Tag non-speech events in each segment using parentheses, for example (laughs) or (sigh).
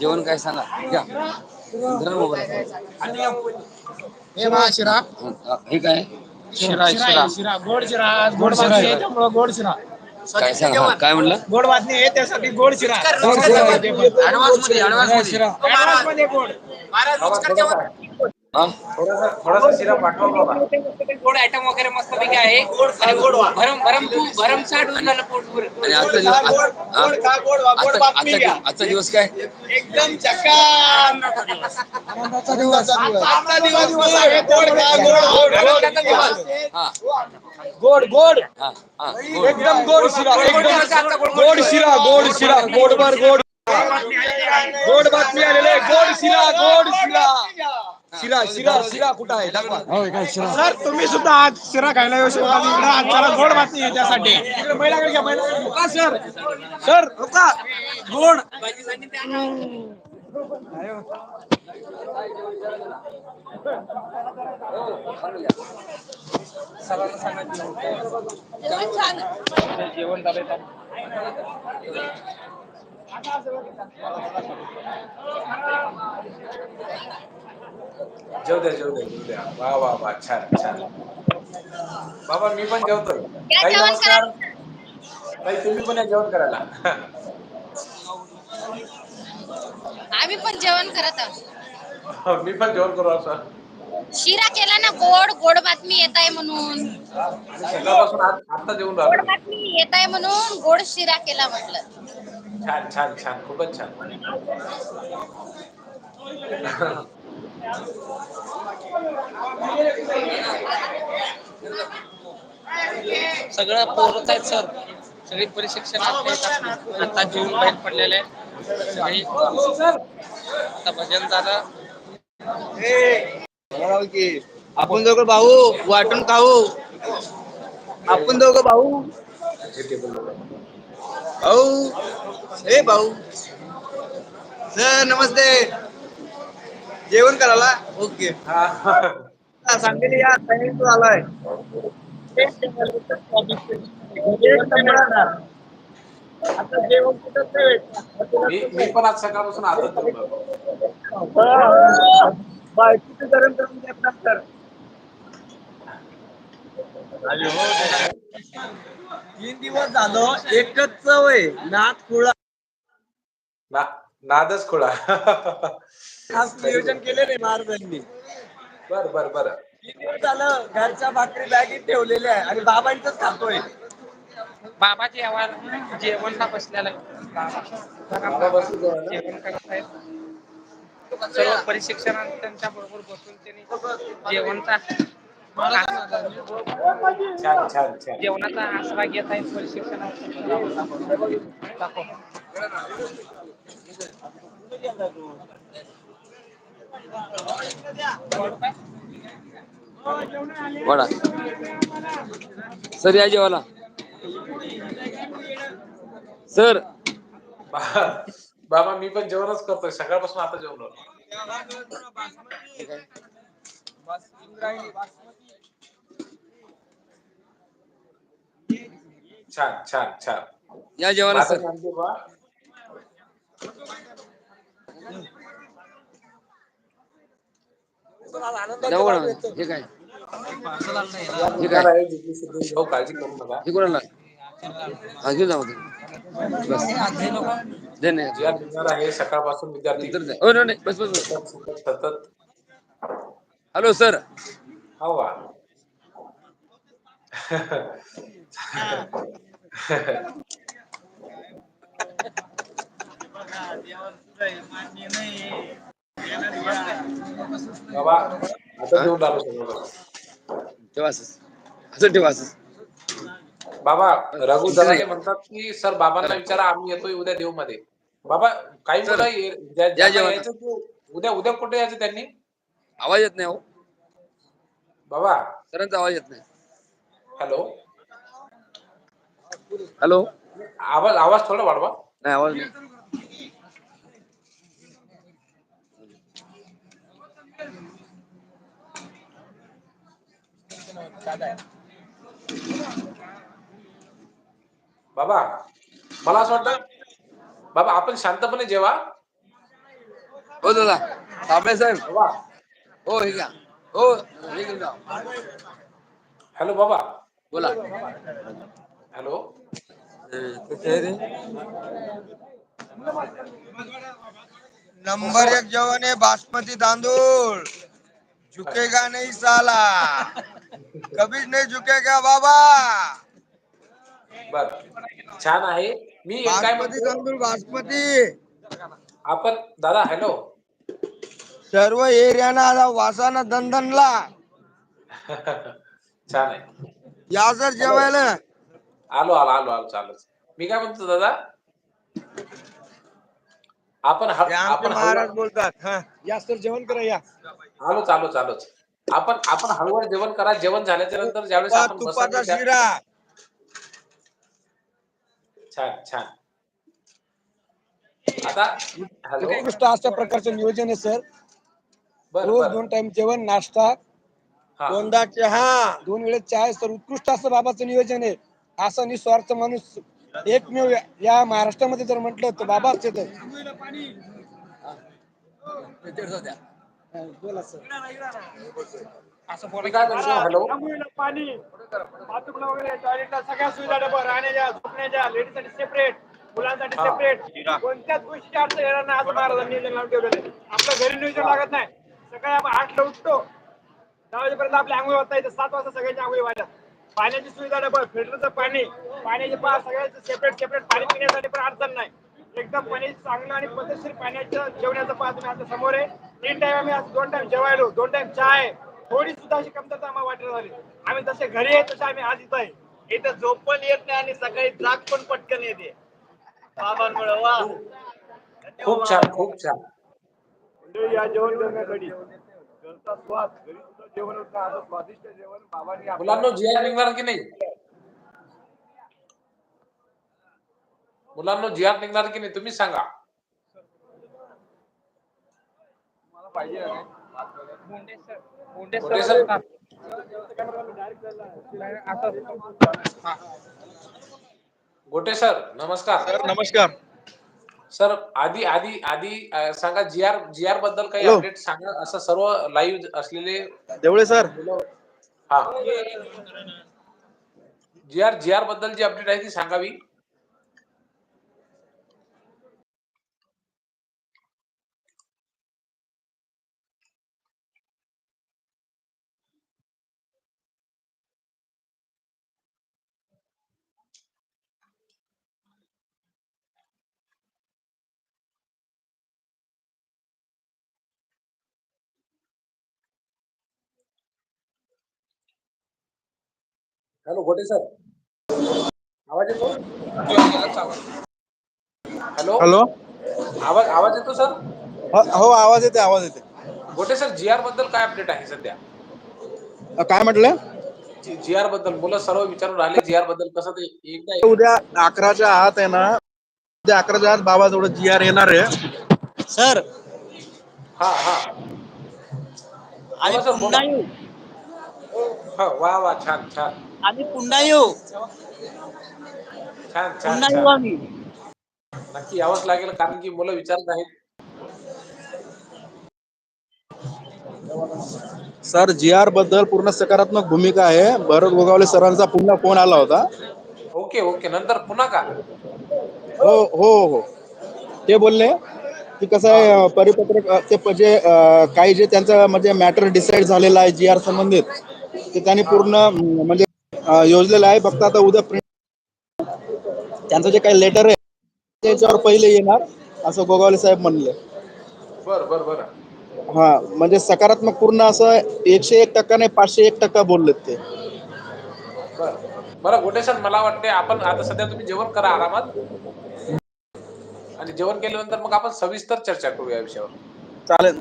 जेवण काय सांगा? घ्या धरा मोबाईल. हे पहा शिरा. हे काय? शिरा शिरा शिरा. गोड शिरा. गोड शिरा आहे. त्यामुळं गोड शिरा. काय सांगा? हा, काय म्हणलं? गोड बातमी आहे त्यासाठी गोड शिरा. ऍडव्हान्समध्ये ऍडव्हान्समध्ये. ऍडव्हान्समध्ये गोड? थोडासा शिरा पाठवा बाबा. गोड आयटम वगैरे मस्त पैकी आहे. भरम भरम तू. आणि आजचा दिवस आजचा काय? एकदम दिवस. आजचा दिवस. गोड गोड गोड आनंदाचा दिवस. हा. गोड गोड. हा. हा. गोड. एकदम गोड शिरा. एकदम गोड शिरा. गोड शिरा. गोड. गोड बातमी आलेले गोड शिरा गोड शिरा. शिरा शिरा शिरा कुठं आहे? दाखवा. सर तुम्ही सुद्धा आज शिरा खायला येऊ शकता. इकडे आज जरा गोड बातमी आहे त्यासाठी. इकडे महिलाकडे घ्या महिलाकडे का सर. सर हो का गोड जेव द्या जेव द्या जेव द्या वा वा वा. छान छान. बाबा मी पण जेवतोय. जेवण नमस्कार. ताई तुम्ही पण जेवण करायला. आम्ही पण जेवण करत आहोत. मी पण जेवण करू असं. शिरा केला ना गोड गोड बातमी येत आहे म्हणून. सकाळपासून आता जेवून गोड बातमी येत आहे म्हणून गोड शिरा केला म्हटलं. छान छान छान. खूपच छान. सगळं पोरत आहेत सर. सगळी परिशिक्षणात आहेत. आता जेवून बाहेर पडलेले आहेत. सगळी आता भजन झालं. आपण दोघं भाऊ वाटून खाऊ. आपण दोघं भाऊ. भाऊ. हे भाऊ. सर नमस्ते. जेवण करायला? ओके. हा सांगली या सांगितलं आलाय. आता जेवण कुठं मी मी पण आज सकाळपासून राहिलो बायकोचं गरम करून देतात तर. तीन दिवस झालं एकच चव आहे नाथ खुळा. ना नादच खुळा. खास नियोजन केले नाही महाराजांनी बर बर बर. तीन दिवस झालं घरच्या भाकरी बॅगेत ठेवलेल्या आहे आणि बाबांचंच खातोय. बाबा जेवण जेवणला बसलेला. बाबा? जेवण करत आहेत. सर्व परिशिक्षणात त्यांच्या बरोबर बसून त्यांनी जेवणचा छान छान छान. जेवणाचा आसरा घेत दाखव. वडा. सर या जेवायला. सर. बाबा मी पण जेवणच करतोय. सकाळपासून आता जेवण छान छान छान. या जेवायला माझं सर. सांगते बा. द्या वडा हे काय? हे येणार काय आहे जिथे सिद्धी भाऊ काळजी करू नका हे कोणाला हा घेऊन जाऊ बस. दे नाही ज्या निघणार आहे सकाळपासून विद्यार्थी नंतर द्या. ओ, no, नाही. बस बस बस. सतत सतत सतत. Hello sir. हवा बाबा ठेवा असं ठेवा रघु दरागे म्हणतात की सर बाबांना विचारा आम्ही येतोय उद्या देवमध्ये बाबा काही सर, मुलं ये- ज्या- ज्यांना जेवणाला. यायचं ते उद्या उद्या कुठे यायचं त्यांनी? आवाज येत नाही हो. बाबा. सरांचा आवाज येत नाही. हॅलो. हॅलो. आवाज आवाज थोडा वाढवा. नाही आवाज नाही. बाबा मला असं वाटतं बाबा आपण शांतपणे जेवा. हो दादा. तांबे साहेब. बाबा. हो हे घ्या. हो हे घेऊन जा. हॅलो बाबा. बोला. हॅलो. नंबर एक जेवण आहे बासमती तांदूळ. झुकेगा नहीं साला. कभी नहीं झुकेगा बाबा. बर छान आहे. मी काय बासमती म्हणतो? तांदूळ बासमती. आपण दादा हॅलो सर्व एरियाना आता वासाना दणदणला. (laughs) छान आहे. या सर जेवायला आलो आलो आलो आलो चालूच. मी काय म्हणतो दादा? आपण आपण महाराज बोलतात हा. या सर जेवण करा या. आलो चालू चालूच. आपण आपण हळूवार जेवण करा. जेवण झाल्याच्यानंतर ज्यावेळेस आपण तुपाचा बसायचं त्या- शिरा. छान छान. आता हॅलो. उत्कृष्ट अशा प्रकारचं नियोजन आहे सर. बर रोज बर. दोन टाइम जेवण नाश्ता हा. दोनदा चहा दोन वेळेस चहा आहे सर. उत्कृष्ट असं बाबाचं नियोजन आहे. असा निस्वार्थ माणूस एकमेव या- महाराष्ट्रामध्ये जर म्हटलं तर बाबाच येत बोला सर असं काय हॅलो पाणी बाथरूमला वगैरे टॉयलेटला सगळ्या सुविधा डबल राहण्याच्या झोपण्याच्या लेडीजसाठी सेपरेट मुलांसाठी सेपरेट कोणत्याच गोष्टी अडचण येणार नाही असं महाराजांनी नियोजन लावून ठेवलेलं आपलं घरी नियोजन लागत नाही सकाळी आपण आठला उठतो दहा वाजेपर्यंत आपली आंघोळ होता येते सात वाजता सगळ्यांची आंघोळी वाढत पाण्याची सुविधा डबल फिल्टरचं पाणी पाण्याचे पा सगळ्याचं सेपरेट सेपरेट पाणी पिण्यासाठी पण अडचण नाही. एकदम पाणी चांगलं आणि पद्धतशीर पाण्याचं जेवणाचं पहा तुम्ही आता समोर आहे. तीन टाइम आम्ही आज दोन टाइम जेवायलो दोन टाइम चहा आहे. थोडी सुद्धा अशी कमतरता आम्हाला वाटत झाली. आम्ही जसे घरी आहे तसे आम्ही आज इथं आहे. इथं झोप पण येत नाही आणि सकाळी जाग पण पटकन येते. बाबांमुळे वा. खूप छान खूप छान. या जेवण करण्यासाठी घरचा स्वाद घरी जेवण होत स्वादिष्ट जेवण बाबांनी मुलांना जिया निघणार की नाही? मुलांना जिया निघणार की नाही तुम्ही सांगा. Sir sir sir. हा. गोटे सर नमस्कार. नमस्कार. सर आधी आधी आधी अं, सांगा जी आर जी आरबद्दल काही. अपडेट सांगा. असं सर्व लाईव्ह असलेले देवळे सर. हा. जी आर जी आरबद्दल जी अपडेट आहे ती सांगावी. Hello Gote sir. आवाज येतो? हॅलो? हॅलो? आवाज आवाज येतो सर? हो आवाज येते आवाज येते गोटे सर जी आरबद्दल काय अपडेट आहे सध्या? अ, काय म्हटलं? जी आरबद्दल मुलं सर्व विचारून राहिले जी आरबद्दल कसं ते एकदा उद्या अकराच्या आत आहे ना उद्या अकराच्या आत बाबा जवळ जी आर येणार आहे. सर. हा हा. आम्ही बोला सर, पुन्हा. येऊ हा, वा वा छान छान. आम्ही पुन्हा येऊ छान छान पुन्हा येऊ छान. आम्ही. नक्की यावंच लागेल कारण की मुलं विचारत आहेत. सर जी आरबद्दल पूर्ण सकारात्मक भूमिका आहे. भरत गोगावले सरांचा पुन्हा फोन आला होता. Okay okay. नंतर पुन्हा का? हो हो हो. ते बोलले की कसं आहे अ, परिपत्रक अ, ते अ, काही जे त्यांचं म्हणजे मॅटर डिसाईड झालेलं आहे जी आर संबंधित ते त्यांनी पूर्ण म्हणजे योजलेलं आहे. फक्त आता उद्या प्रिंट त्यांचं जे काही लेटर आहे त्याच्यावर पहिले येणार असं गोगावले साहेब म्हणले. बर बर बर. हा म्हणजे सकारात्मक पूर्ण असं एकशे एक टक्का नाही पाचशे एक टक्का बोललेत ते. बर. बरं गोटे सर मला वाटते आपण आता सध्या तुम्ही जेवण करा आरामात. आणि जेवण केल्यानंतर मग आपण सविस्तर चर्चा करू या विषयावर. चालेल.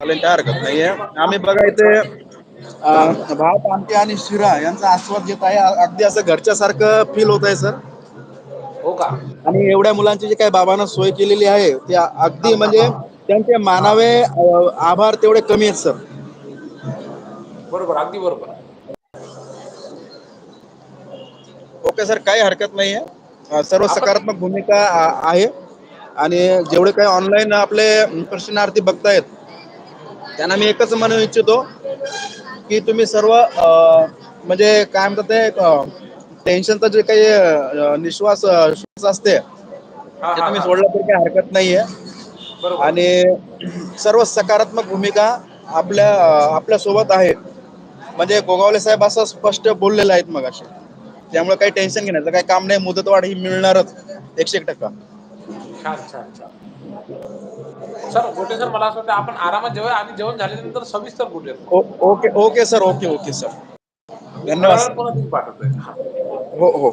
चालेल काय हरकत नाहीये. आम्ही बघा इथे अं, भात आमटी आणि शिरा यांचा आस्वाद घेत आहे. अ- अगदी असं घरच्या सारखं फील होत आहे सर हो का? आणि एवढ्या मुलांची जी काही बाबांना सोय केलेली आहे ते अगदी म्हणजे त्यांचे मानावे अं, आभार तेवढे कमी आहेत सर बरोबर अगदी बरोबर. ओके सर काही हरकत नाहीये. अं, सर्व सकारात्मक भूमिका आ- आहे. आणि जेवढे काही ऑनलाईन आपले प्रश्नार्थी बघतायत त्यांना मी एकच म्हणू इच्छितो. की तुम्ही सर्व म्हणजे काय म्हणतात ते टेन्शनचा जे काही निश्वास श्वास असते ते तुम्ही. सोडलं तरी काही हरकत नाहीये. आणि सर्व सकारात्मक भूमिका आपल्या आपल्यासोबत आहे म्हणजे गोगावले साहेब असं स्पष्ट बोललेले आहेत मग असे त्यामुळे काही टेन्शन घेण्याचं काही काम नाही मुदतवाढ ही मिळणारच एकशे एक टक्का. छान छान छान. सर गोटे सर मला असं वाटतं आपण आरामात जेव्हा आणि जेवण झाल्यानंतर सविस्तर बोलूयात. Okay okay sir okay okay sir. धन्यवाद. पाठवतोय. हो हो.